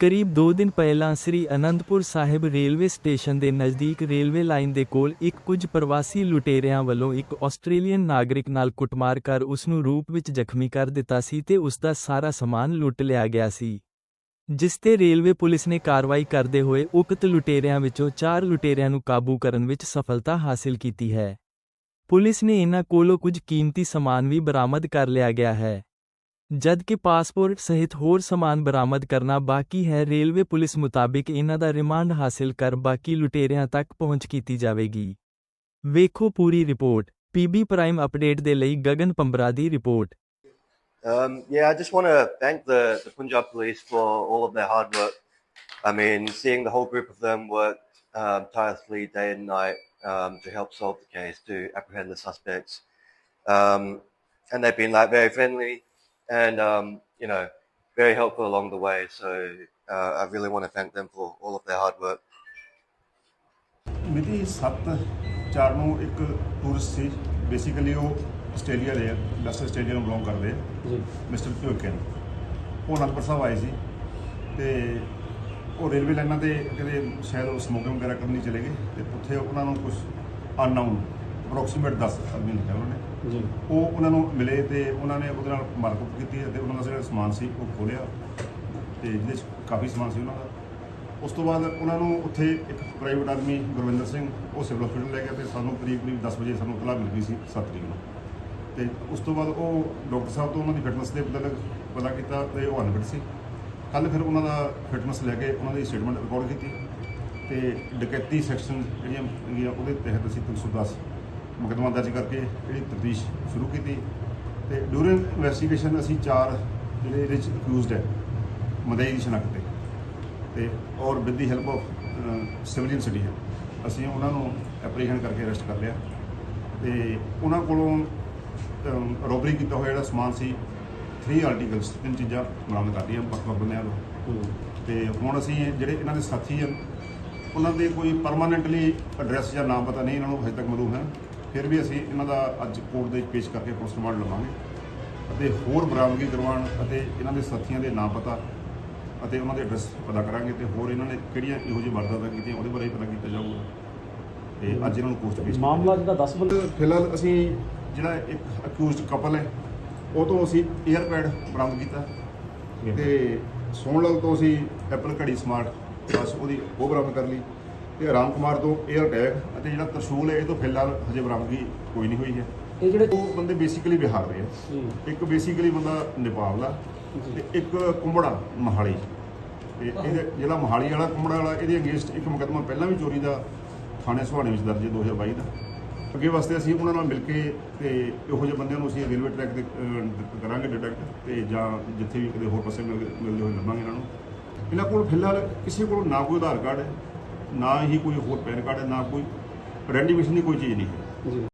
ਕਰੀਬ 2 ਦਿਨ ਪਹਿਲਾਂ ਸ੍ਰੀ ਅਨੰਦਪੁਰ ਸਾਹਿਬ ਰੇਲਵੇ ਸਟੇਸ਼ਨ ਦੇ ਨਜ਼ਦੀਕ ਰੇਲਵੇ ਲਾਈਨ ਦੇ ਕੋਲ ਇੱਕ ਕੁਝ ਪ੍ਰਵਾਸੀ ਲੁਟੇਰਿਆਂ ਵੱਲੋਂ ਇੱਕ ਆਸਟ੍ਰੇਲੀਅਨ ਨਾਗਰਿਕ ਨਾਲ ਕੁੱਟਮਾਰ ਕਰ ਉਸ ਨੂੰ ਰੂਪ ਵਿੱਚ ਜ਼ਖਮੀ ਕਰ ਦਿੱਤਾ ਸੀ ਤੇ ਉਸ ਦਾ ਸਾਰਾ ਸਮਾਨ ਲੁੱਟ ਲਿਆ ਗਿਆ ਸੀ, ਜਿਸ ਤੇ ਰੇਲਵੇ ਪੁਲਿਸ ਨੇ ਕਾਰਵਾਈ ਕਰਦੇ ਹੋਏ ਉਕਤ ਲੁਟੇਰਿਆਂ ਵਿੱਚੋਂ 4 ਲੁਟੇਰਿਆਂ ਨੂੰ ਕਾਬੂ ਕਰਨ ਵਿੱਚ ਸਫਲਤਾ ਹਾਸਲ ਕੀਤੀ ਹੈ। ਪੁਲਿਸ ਨੇ ਇਹਨਾਂ ਕੋਲੋਂ ਕੁਝ ਕੀਮਤੀ ਸਮਾਨ ਵੀ ਬਰਾਮਦ ਕਰ ਲਿਆ ਗਿਆ ਹੈ। ਜਦਕਿ ਪਾਸਪੋਰਟ ਸਹਿਤ ਹੋਰ ਸਮਾਨ ਬਰਾਮਦ ਕਰਨਾ ਬਾਕੀ ਹੈ ਰੇਲਵੇ ਪੁਲਿਸ ਮੁਤਾਬਿਕ ਇਹਨਾਂ ਦਾ ਰਿਮਾਂਡ ਹਾਸਲ ਕਰ ਬਾਕੀ ਲੁਟੇਰਿਆਂ ਤੱਕ ਪਹੁੰਚ ਕੀਤੀ ਜਾਵੇਗੀ ਵੇਖੋ ਪੂਰੀ ਰਿਪੋਰਟ ਪੀਬੀ ਪ੍ਰਾਈਮ ਅਪਡੇਟ ਦੇ ਲਈ ਗਗਨ ਪੰਬਰਾ ਦੀ report Um, yeah, I just want to thank the, the Punjab police for all of their hard work. I mean, seeing the whole group of them work um, tirelessly day and night um, to help solve the case, to apprehend the suspects. Um, and they've been like very friendly and, um, you know, very helpful along the way. So uh, I really want to thank them for all of their hard work. ਮਿਤੀ 7 ਚਾਰ ਨੂੰ ਇੱਕ tourist ਸੀ। Basically ਉਹ Australia ਦੇ west Australia ਨੂੰ belong ਕਰਦੇ ਆ। ਜੀ। ਮਿਸਟਰ ਪਿਓਕਨ ਉਹ ਅਨੰਦਪੁਰ ਸਾਹਿਬ ਆਏ ਸੀ। ਤੇ ਉਹ ਰੇਲਵੇ ਲਾਈਨਾਂ ਤੇ ਕਿਤੇ ਸ਼ਾਇਦ ਉਹ ਸਮੋਕਿੰਗ ਵਗੈਰਾ ਕਰਨੀ ਚਲੇ ਗਏ। ਤੇ ਉੱਥੇ ਉਹਨਾਂ ਨੂੰ ਕੁਝ ਅਨਨਾਊਨ ਅਪਰੋਕਸੀਮੇਟ 10 ਆਦਮੀ ਲਿਖਿਆ ਉਹਨਾਂ ਨੇ। ਜੀ। ਉਹ ਉਹਨਾਂ ਨੂੰ ਮਿਲੇ ਤੇ ਉਹਨਾਂ ਨੇ ਉਹਦੇ ਨਾਲ ਮਾਰਕਅਪ ਕੀਤੀ ਤੇ ਉਹਨਾਂ ਦਾ ਜਿਹੜਾ ਸਮਾਨ ਸੀ ਉਹ ਖੋਲਿਆ ਤੇ ਜਿਹਦੇ 'ਚ ਕਾਫੀ ਸਮਾਨ ਸੀ ਉਹਨਾਂ ਦਾ। ਉਸ ਤੋਂ ਬਾਅਦ ਉਹਨਾਂ ਨੂੰ ਉੱਥੇ ਇੱਕ ਪ੍ਰਾਈਵੇਟ ਆਦਮੀ ਗੁਰਵਿੰਦਰ ਸਿੰਘ ਉਹ ਸਿਵਲ ਹਸਪੀਟਲ ਲੈ ਗਿਆ ਤੇ ਸਾਨੂੰ ਕਰੀਬ ਕਰੀਬ 10 ਵਜੇ ਸਾਨੂੰ ਇਤਲਾਹ ਮਿਲ ਗਈ ਸੀ 7 ਤਰੀਕ ਨੂੰ। ਤੇ ਉਸ ਤੋਂ ਬਾਅਦ ਉਹ ਡਾਕਟਰ ਸਾਹਿਬ ਤੋਂ ਉਹਨਾਂ ਦੀ ਫਿਟਨੈਸ ਦੇ ਮੁਤਲਕ ਪਤਾ ਕੀਤਾ ਤੇ ਉਹ ਅਨਫਿਟ ਸੀ। ਕੱਲ ਫਿਰ ਉਹਨਾਂ ਦਾ ਫਿਟਨੈਸ ਲੈ ਕੇ ਉਹਨਾਂ ਦੀ ਸਟੇਟਮੈਂਟ ਰਿਕਾਰਡ ਕੀਤੀ ਤੇ ਡਕੈਤੀ ਸੈਕਸ਼ਨ ਜਿਹੜੀਆਂ ਉਹਦੇ ਤਹਿਤ ਅਸੀਂ 310 ਮੁਕੱਦਮਾ ਦਰਜ ਕਰਕੇ ਜਿਹੜੀ ਤਫਤੀਸ਼ ਸ਼ੁਰੂ ਕੀਤੀ ਤੇ ਡਿਊਰਿੰਗ ਇਨਵੈਸਟੀਗੇਸ਼ਨ ਅਸੀਂ ਚਾਰ ਜਿਹੜੇ ਇਹਦੇ ਚ ਅਕਿਊਜ਼ਡ ਹੈ ਮਦਈ ਦੀ ਸ਼ਨਾਖਤ ਤੇ। ਤੇ ਔਰ with the help of civilian citizen ਅਸੀਂ ਉਹਨਾਂ ਨੂੰ ਐਪਰੀਹੈਂਡ ਕਰਕੇ ਅਰੈਸਟ ਕਰ ਲਿਆ। ਤੇ ਉਹਨਾਂ ਕੋਲੋਂ ਰੋਬਰੀ ਕੀਤਾ ਹੋਇਆ ਜਿਹੜਾ ਸਮਾਨ ਸੀ 3 ਆਰਟੀਕਲਸ ਤਿੰਨ ਚੀਜ਼ਾਂ ਬਰਾਮਦ ਕਰ ਲਈਆਂ ਵੱਖ ਵੱਖ ਬੰਦਿਆਂ ਤੋਂ ਤੇ ਹੁਣ ਅਸੀਂ ਜਿਹੜੇ ਇਹਨਾਂ ਦੇ ਸਾਥੀ ਹਨ ਉਹਨਾਂ ਦੇ ਕੋਈ ਪਰਮਾਨੈਂਟਲੀ ਐਡਰੈਸ ਜਾਂ ਨਾਮ ਪਤਾ ਨਹੀਂ ਇਹਨਾਂ ਨੂੰ ਹਜੇ ਤੱਕ ਮਾਲੂਮ ਹੈ। ਫਿਰ ਵੀ ਅਸੀਂ ਇਹਨਾਂ ਦਾ ਅੱਜ ਕੋਰਟ ਦੇ ਵਿੱਚ ਪੇਸ਼ ਕਰਕੇ ਪੋਸਟਮਾਰਟਮ ਲਵਾਂਗੇ ਅਤੇ ਹੋਰ ਬਰਾਮਦਗੀ ਕਰਵਾਉਣ ਅਤੇ ਇਹਨਾਂ ਦੇ ਸਾਥੀਆਂ ਦੇ ਨਾਮ ਪਤਾ ਅਤੇ ਉਹਨਾਂ ਦੇ ਐਡਰੈਸ ਪਤਾ ਕਰਾਂਗੇ ਤੇ ਹੋਰ ਇਹਨਾਂ ਨੇ ਕਿਹੜੀਆਂ ਇਹੋ ਜਿਹੀ ਵਾਰਦਾਤਾਂ ਕੀਤੀਆਂ ਉਹਦੇ ਬਾਰੇ ਪਤਾ ਕੀਤਾ ਜਾਊਗਾ ਤੇ ਅੱਜ ਇਹਨਾਂ ਨੂੰ ਕੋਰਟ ਪੇਸ਼ ਮਾਮਲਾ ਜਿਹੜਾ 10 ਬੰਦੇ ਫਿਲਹਾਲ ਅਸੀਂ ਜਿਹੜਾ ਇੱਕ ਅਕਿਊਜ਼ਡ ਕਪਲ ਹੈ ਉਹ ਤੋਂ ਅਸੀਂ 에ਅਰਪੈਡ ਬਰਾਮਦ ਕੀਤਾ ਤੇ ਸੋਹਣਲਾਲ ਤੋਂ ਅਸੀਂ ਐਪਲ ਘੜੀ ਸਮਾਰਟ ਬਸ ਉਹਦੀ ਉਹ ਬਰਾਮਦ ਕਰ ਲਈ। ਤੇ ਰਾਮ ਕੁਮਾਰ ਤੋਂ 에ਅਰ ਟੈਗ ਅਤੇ ਜਿਹੜਾ ਤਰਸ਼ੂਲ ਹੈ ਇਹ ਤੋਂ ਫਿਲਹਾਲ ਹਜੇ ਬਰਾਮਦਗੀ ਕੋਈ ਨਹੀਂ ਹੋਈ ਹੈ। ਇਹ ਜਿਹੜੇ ਉਹ ਬੰਦੇ ਬੇਸਿਕਲੀ ਬਿਹਾਰ ਦੇ ਆ। ਇੱਕ ਬੇਸਿਕਲੀ ਬੰਦਾ ਨੇਪਾਲ ਦਾ ਤੇ ਇੱਕ ਕੁੰਬੜਾ ਮਹਾਲੀ। ਤੇ ਇਹਦੇ ਜਿਹੜਾ ਮਹਾਲੀ ਵਾਲਾ ਕੁੰਬੜਾ ਵਾਲਾ ਇਹਦੇ ਅਗੇਂਸਟ ਇੱਕ ਮੁਕੱਦਮਾ ਪਹਿਲਾਂ ਵੀ ਚੋਰੀ ਦਾ ਥਾਣੇ ਸੁਹਾਣੇ ਵਿੱਚ ਦਰਜ ਹੈ 2022 ਦਾ। ਅੱਗੇ ਵਾਸਤੇ ਅਸੀਂ ਉਹਨਾਂ ਨਾਲ ਮਿਲ ਕੇ ਤੇ ਇਹੋ ਜਿਹੇ ਬੰਦਿਆਂ ਨੂੰ ਅਸੀਂ ਰੇਲਵੇ ਟਰੈਕ ਤੇ ਕਰਾਂਗੇ ਡਿਟੈਕਟ ਤੇ ਜਾਂ ਜਿੱਥੇ ਵੀ ਕਿਤੇ ਹੋਰ ਪਾਸੇ ਮਿਲ- ਮਿਲਦੇ ਹੋਏ ਲੱਭਾਂਗੇ ਇਹਨਾਂ ਨੂੰ। ਇਹਨਾਂ ਕੋਲ ਫਿਲਹਾਲ ਕਿਸੇ ਕੋਲ ਨਾ ਕੋਈ ਆਧਾਰ ਕਾਰਡ ਹੈ। ਨਾ ਹੀ ਕੋਈ ਹੋਰ ਪੈਨ ਕਾਰਡ ਹੈ ਨਾ ਕੋਈ ਆਇਡੈਂਟੀਫਿਕੇਸ਼ਨ ਦੀ ਕੋਈ ਚੀਜ਼ ਨਹੀਂ ਹੈ।